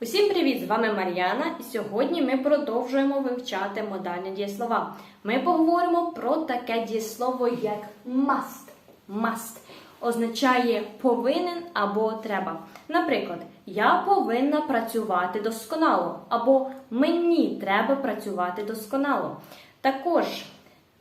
Усім привіт! З вами Мар'яна, і сьогодні ми продовжуємо вивчати модальні дієслова. Ми поговоримо про таке дієслово, як must. Must означає повинен або треба. Наприклад, я повинна працювати досконало, або мені треба працювати досконало. Також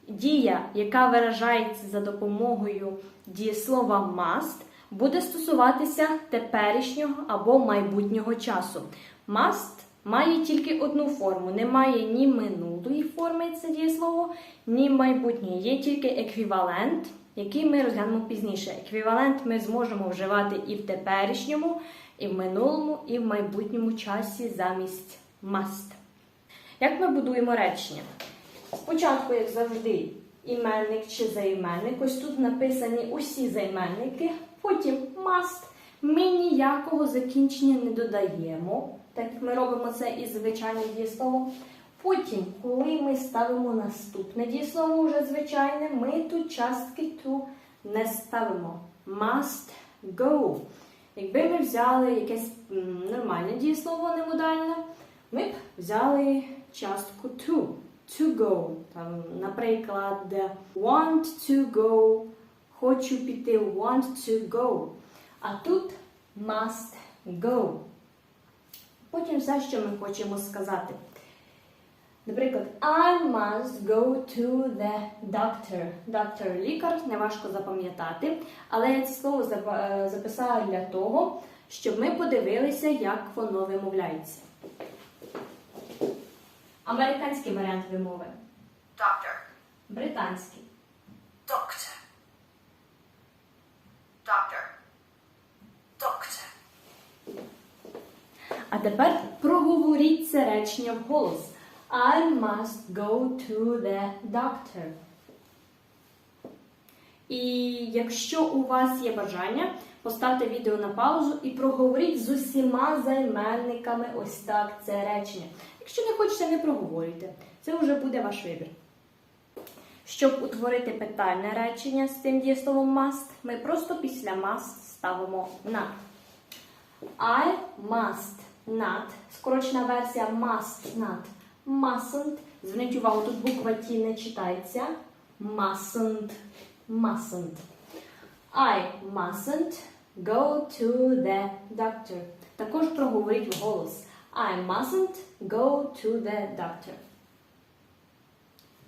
дія, яка виражається за допомогою дієслова must, буде стосуватися теперішнього або майбутнього часу. Must має тільки одну форму, немає ні минулої форми це дієслово, ні майбутньої. Є тільки еквівалент, який ми розглянемо пізніше. Еквівалент ми зможемо вживати і в теперішньому, і в минулому, і в майбутньому часі замість must. Як ми будуємо речення? Спочатку, як завжди, іменник чи займенник. Ось тут написані усі займенники. Потім must. Ми ніякого закінчення не додаємо, так як ми робимо це із звичайним дієсловом. Потім, коли ми ставимо наступне дієслово, вже звичайне, ми тут частки to не ставимо. Must go. Якби ми взяли якесь нормальне дієслово немодальне, ми б взяли частку to. To go. Там, наприклад, want to go. Хочу піти, want to go. А тут must go. Потім все, що ми хочемо сказати. Наприклад, I must go to the doctor. Doctor – лікар, неважко запам'ятати. Але я це слово е, записала для того, щоб ми подивилися, як воно вимовляється. Американський варіант вимови. Doctor. Британський. Doctor. Doctor. Doctor. А тепер проговоріть це речення вголос. I must go to the doctor. І якщо у вас є бажання, поставте відео на паузу і проговоріть з усіма займенниками ось так це речення. Якщо не хочете, не проговорюйте. Це вже буде ваш вибір. Щоб утворити питальне речення з цим дієсловом must, ми просто після must ставимо not. I must not. Скорочена версія must not. Mustn't. Зверніть увагу, тут буква Т не читається. Mustn't. Mustn't. I mustn't go to the doctor. Також проговоріть вголос. I mustn't go to the doctor.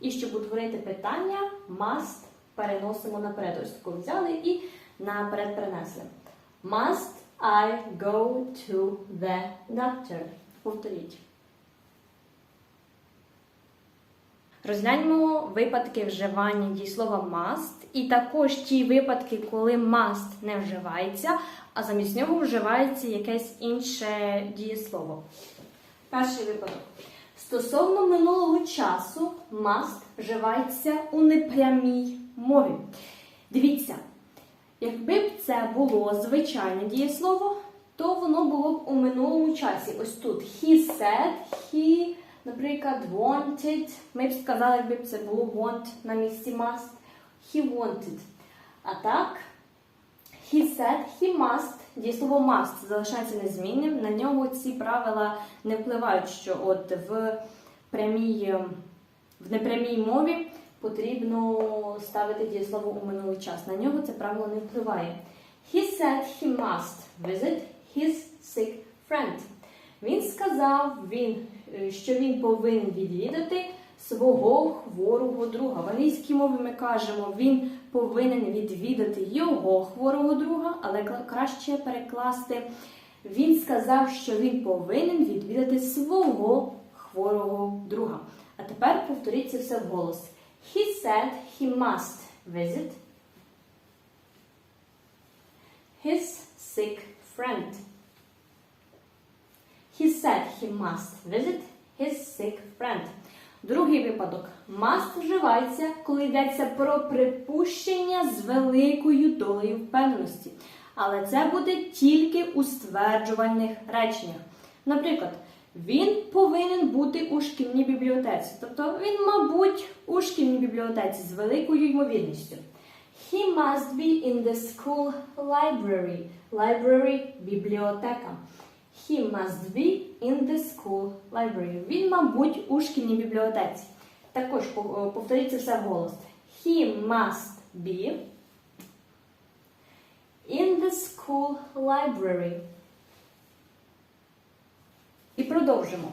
І щоб утворити питання, must переносимо наперед. Ось взяли і наперед перенесли. Must I go to the doctor? Повторіть. Розгляньмо випадки вживання дієслова must і також ті випадки, коли must не вживається, а замість нього вживається якесь інше дієслово. Перший випадок. Стосовно минулого часу must вживається у непрямій мові. Дивіться, якби б це було звичайне дієслово, то воно було б у минулому часі. Ось тут he said, he, наприклад, wanted. Ми б сказали, якби це було want на місці must. He wanted. А так, he said, he must. Дієслово must залишається незмінним. На нього ці правила не впливають, що от в прямій, в непрямій мові потрібно ставити дієслово у минулий час. На нього це правило не впливає. He said he must visit his sick friend. Він сказав, він, е, що він повинен відвідати свого хворого друга. В англійській мові ми кажемо, він повинен відвідати його хворого друга, але краще перекласти. Він сказав, що він повинен відвідати свого хворого друга. А тепер повторіть все вголос. He said he must visit his sick friend. He said he must visit his sick friend. Другий випадок. Must вживається, коли йдеться про припущення з великою долею впевненості. Але це буде тільки у стверджувальних реченнях. Наприклад, він повинен бути у шкільній бібліотеці. Тобто він, мабуть, у шкільній бібліотеці з великою ймовірністю. He must be in the school library. Library – бібліотека. He must be in the school library. Він, мабуть, у шкільній бібліотеці. Також пов- повторіть це все вголос. He must be in the school library. Продовжимо.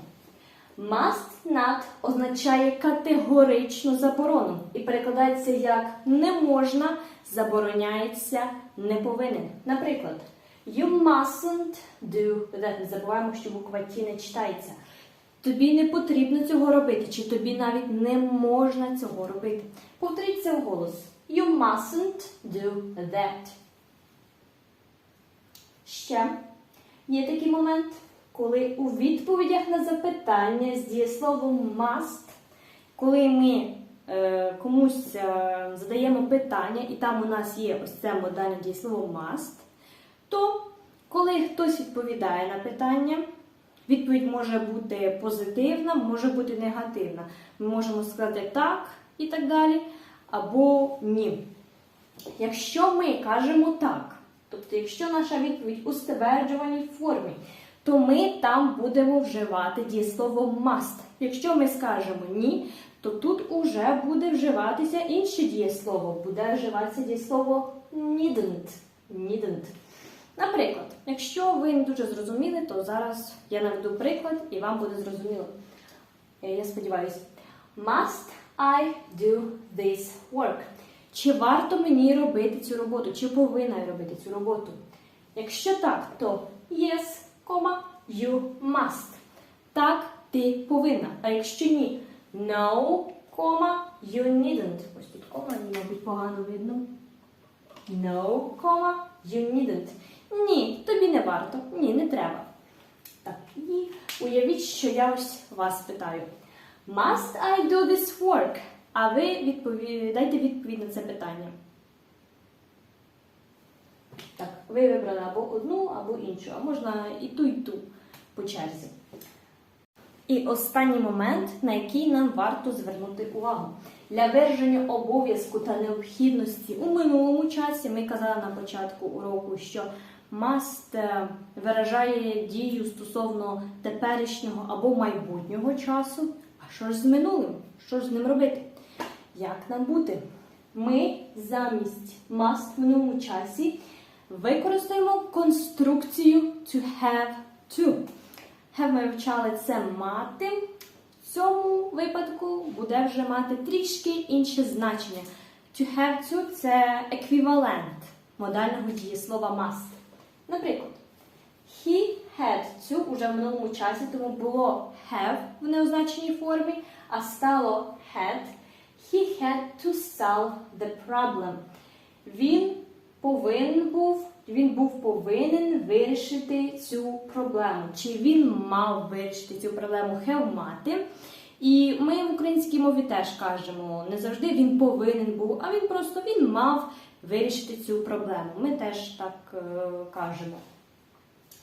Must not означає категоричну заборону і перекладається як не можна, забороняється, не повинен. Наприклад, you mustn't do. Не забуваємо, що буква Т не читається. Тобі не потрібно цього робити, чи тобі навіть не можна цього робити. Повторіть це вголос. You mustn't do that. Ще є такий момент, коли у відповідях на запитання з дієсловом must, коли ми е, комусь е, задаємо питання, і там у нас є ось це модальне дієслово must, то коли хтось відповідає на питання, відповідь може бути позитивна, може бути негативна. Ми можемо сказати так і так далі, або ні. Якщо ми кажемо так, тобто, якщо наша відповідь у стверджуваній формі, то ми там будемо вживати дієслово must. Якщо ми скажемо ні, то тут уже буде вживатися інше дієслово, буде вживатися дієслово needn't. needn't. Наприклад, якщо ви не дуже зрозуміли, то зараз я наведу приклад і вам буде зрозуміло. Е, Я сподіваюся. Must I do this work? Чи варто мені робити цю роботу? Чи повинна я робити цю роботу? Якщо так, то yes, comma, you must. Так, ти повинна. А якщо ні, no, comma, you needn't. Ось тут кома, мабуть, погано видно. No, comma, you needn't. Ні, тобі не варто. Ні, не треба. Так, і уявіть, що я ось вас питаю. Must I do this work? А ви відпові... дайте відповідь на це питання. Так, ви вибрали або одну, або іншу, а можна і ту, і ту по черзі. І останній момент, на який нам варто звернути увагу. Для вираження обов'язку та необхідності у минулому часі ми казали на початку уроку, що must е, виражає дію стосовно теперішнього або майбутнього часу. А що ж з минулим? Що ж з ним робити? Як нам бути? Ми замість must в минулому часі використаємо конструкцію to have to. Have ми вивчали це мати. В цьому випадку буде вже мати трішки інше значення. To have to це еквівалент модального дієслова must. Наприклад, he had to уже в минулому часі, тому було have в неозначеній формі, а стало had. He had to solve the problem. Він повинен був, він був повинен вирішити цю проблему. Чи він мав вирішити цю проблему have мати? І ми в українській мові теж кажемо, не завжди він повинен був, а він просто він мав вирішити цю проблему. Ми теж так е, кажемо.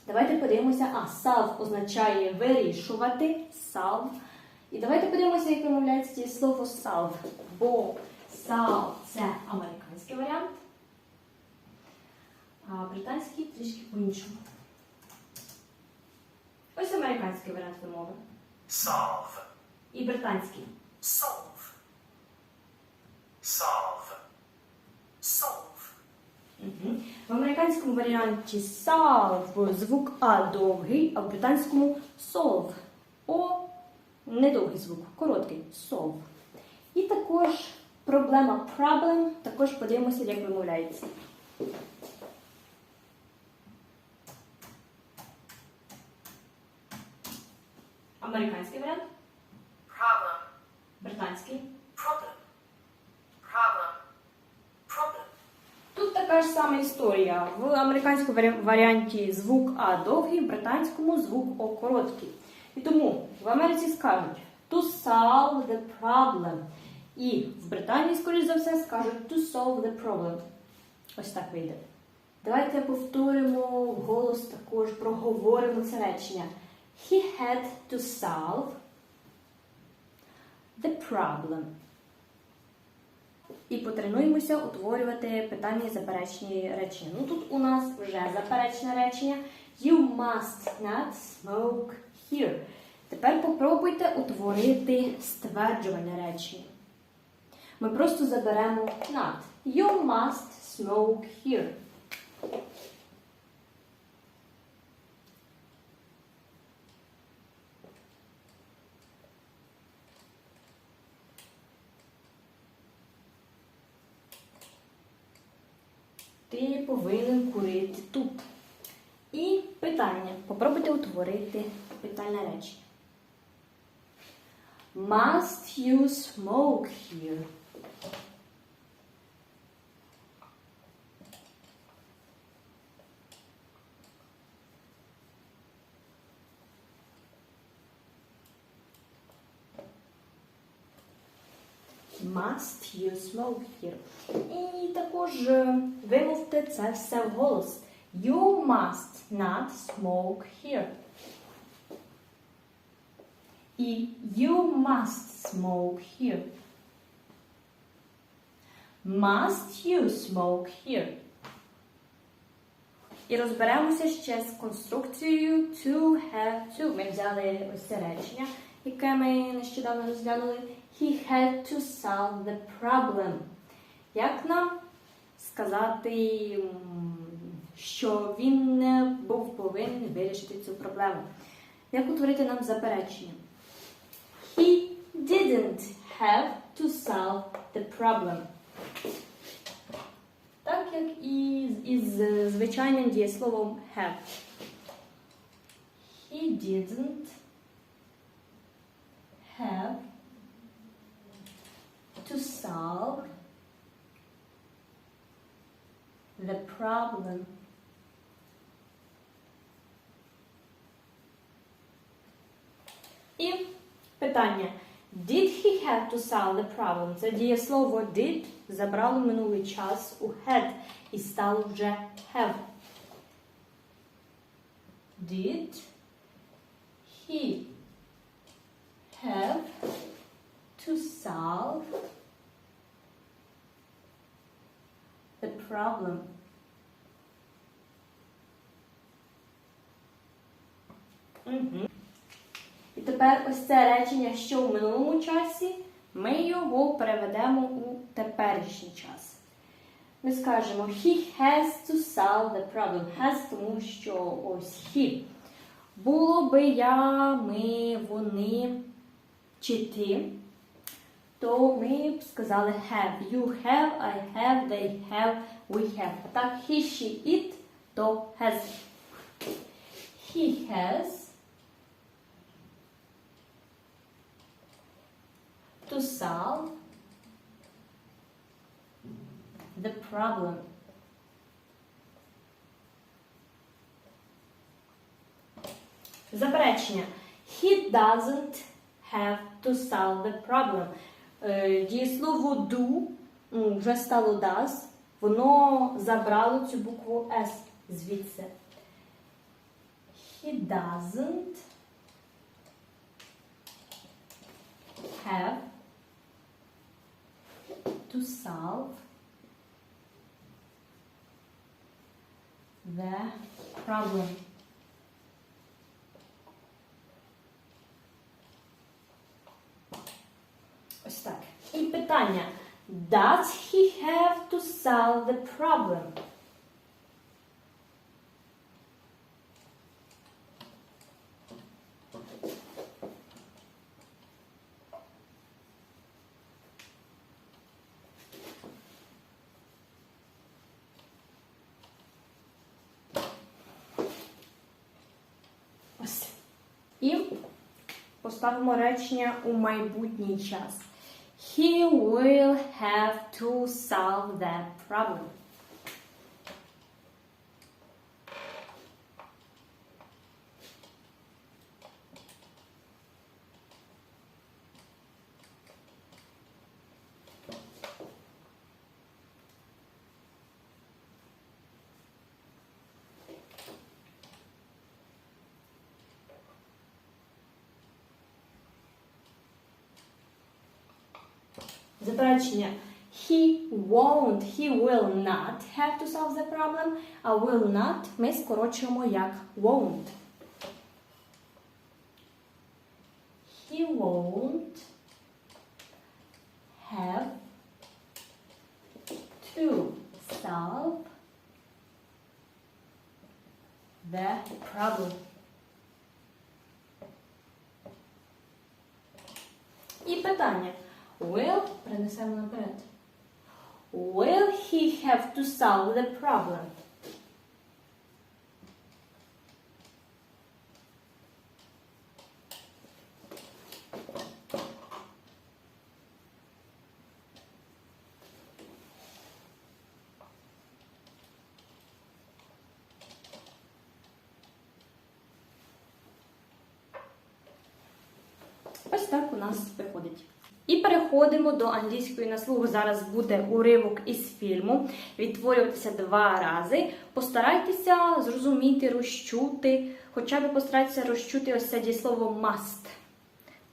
Давайте подивимося, а solve означає вирішувати, solve. І давайте подивимося, як вимовляється слово solve. Бо solve – це американський варіант, а британський трішки по-іншому. Ось американський варіант вимови. Solve. І британський. Solve. Solve. Solve. Угу. В американському варіанті solve звук А довгий, а в британському solve. О недовгий звук, короткий solve. І також проблема problem, також подивимося, як вимовляється. Американський варіант, problem, британський. Problem. problem, Problem. Тут така ж сама історія. В американському варіанті звук А довгий, в британському звук О короткий. І тому в Америці скажуть to solve the problem. І в Британії, скоріш за все, скажуть to solve the problem. Ось так вийде. Давайте повторимо голос також, проговоримо це речення. He had to solve the problem. І потренуємося утворювати питання і заперечні речення. Ну тут у нас вже заперечне речення. You must not smoke here. Тепер попробуйте утворити стверджувальне речення. Ми просто заберемо not. You must smoke here. Ти повинен курити тут. І питання. Попробуйте утворити питальне речення. Must you smoke here? Must you smoke here? І також е, вимовте це все вголос. You must not smoke here. І you must smoke here. Must you smoke here? І розберемося ще з конструкцією to have to. Ми взяли ось це речення, яке ми нещодавно розглянули. He had to solve the problem. Як нам сказати, що він був повинен вирішити цю проблему? Як утворити нам заперечення? He didn't have to solve the problem. Так як і з- із е, звичайним дієсловом have. He didn't have to solve the problem. І питання. Did he have to solve the problem? Це дієслово did забрало минулий час у had і стало вже have. Did he have to solve the problem? Угу. І тепер ось це речення, що в минулому часі, ми його переведемо у теперішній час. Ми скажемо he has to solve the problem. Has, тому що ось he. Було би я, ми, вони чи ти, то ми б сказали have. You have, I have, they have, we have. А так he, she, it, то has. He has to solve the problem. Заперечення. He doesn't have to solve the problem. Е, Дієслово do вже стало does. Воно забрало цю букву S звідси. He doesn't have to solve the problem. Ось так. І питання. Does he have to solve the problem? Поставимо речення у майбутній час. He will have to solve that problem. Заперечення. He won't, he will not have to solve the problem. А will not ми скорочуємо як won't. He won't have to solve the problem. Will перенесемо наперед. Will he have to solve the problem? Переходимо до англійської на слух. Зараз буде уривок із фільму. Відтворюватися два рази. Постарайтеся зрозуміти, розчути, хоча б постарайтеся розчути ось це дієслово must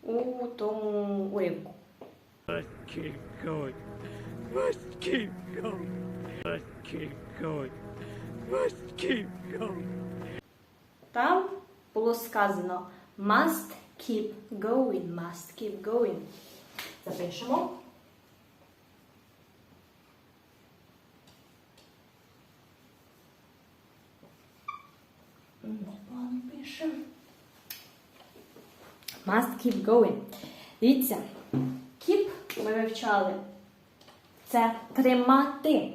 у тому уривку. Let's keep going. Let's keep going. Let's keep going. Let's keep going. Там було сказано must keep going, must keep going. Запишемо. Непогано пишемо. Must keep going. Дивіться, keep ми вивчали. Це тримати.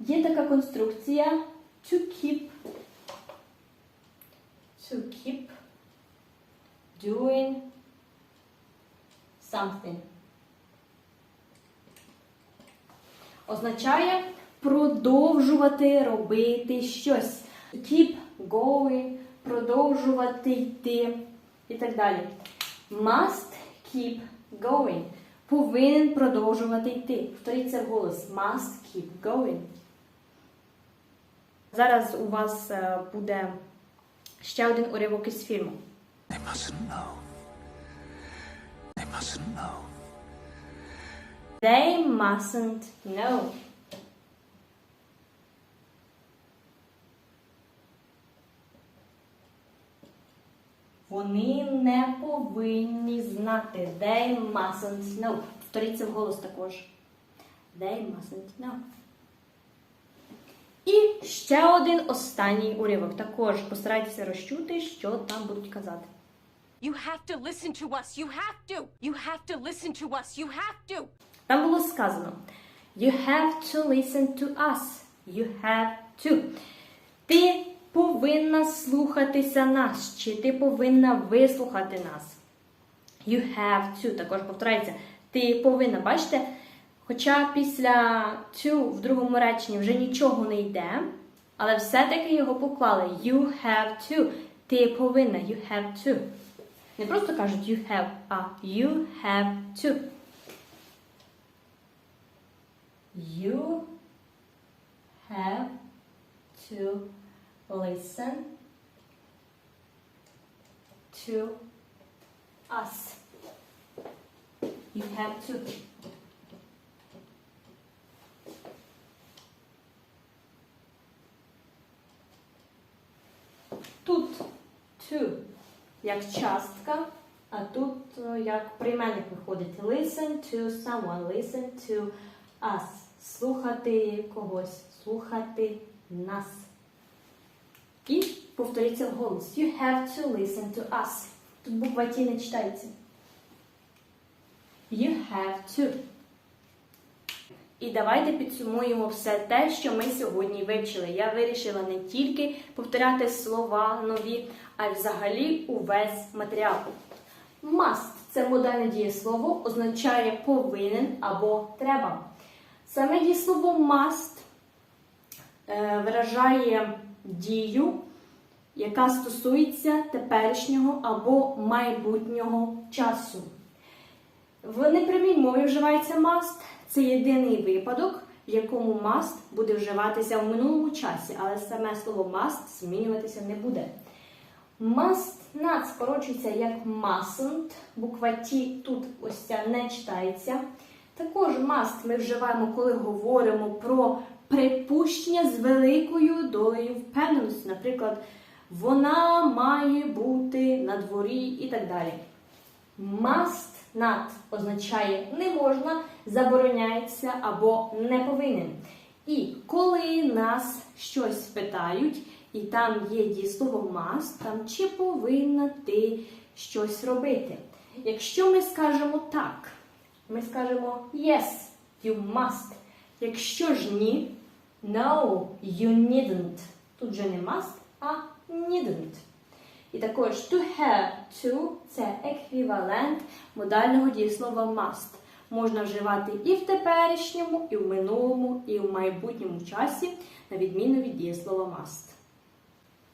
Є така конструкція to keep to keep doing something. Означає продовжувати робити щось. Keep going, продовжувати йти і так далі. Must keep going. Повинен продовжувати йти. Повторіться вголос. Must keep going. Зараз у вас е, буде ще один уривок із фільму. They mustn't know. They mustn't know. They mustn't know. Вони не повинні знати. They mustn't know. Повторіться вголос також. They mustn't know. І ще один останній уривок. Також постарайтеся розчути, що там будуть казати. You have to listen to us. You have to. You have to listen to us. You have to. Там було сказано You have to listen to us. You have to. Ти повинна слухатися нас, чи ти повинна вислухати нас. You have to. Також повторяється. Ти повинна, бачите? Хоча після to в другому реченні вже нічого не йде, але все-таки його поклали. You have to. Ти повинна. You have to. Не просто кажуть you have, а you have to. You have to listen to us. You have to. Тут to як частка, а тут е, як прийменник виходить. Listen to someone, listen to us. Слухати когось, слухати нас. І повторіться вголос. You have to listen to us. Тут буква Т не читається. You have to. І давайте підсумуємо все те, що ми сьогодні вивчили. Я вирішила не тільки повторяти слова нові, а й взагалі увесь матеріал. Must – це модальне дієслово, означає повинен або треба. Саме дієслово must е, виражає дію, яка стосується теперішнього або майбутнього часу. В непрямій мові вживається must. Це єдиний випадок, в якому must буде вживатися в минулому часі, але саме слово must змінюватися не буде. Must not скорочується як mustn't. Буква T тут ось ця не читається. Також must ми вживаємо, коли говоримо про припущення з великою долею впевненості. Наприклад, вона має бути на дворі і так далі. Must not означає не можна, забороняється або не повинен. І коли нас щось питають, і там є дієслово must, там чи повинна ти щось робити. Якщо ми скажемо так, ми скажемо yes, you must. Якщо ж ні, no, you needn't. Тут же не must, а needn't. І також to have to це еквівалент модального дієслова must. Можна вживати і в теперішньому, і в минулому, і в майбутньому часі, на відміну від дієслова must.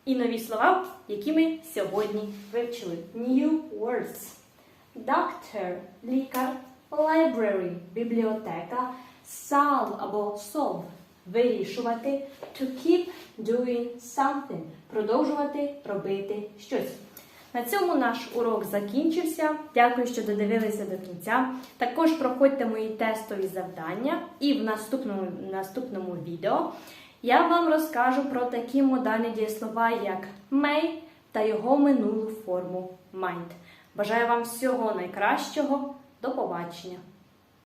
І нові слова, які ми сьогодні вивчили. New words. Doctor – лікар, library – бібліотека, solve або solve – вирішувати, to keep doing something – продовжувати робити щось. На цьому наш урок закінчився. Дякую, що додивилися до кінця. Також проходьте мої тестові завдання, і в наступному, наступному відео я вам розкажу про такі модальні дієслова, як may та його минулу форму mind. Бажаю вам всього найкращого. До побачення!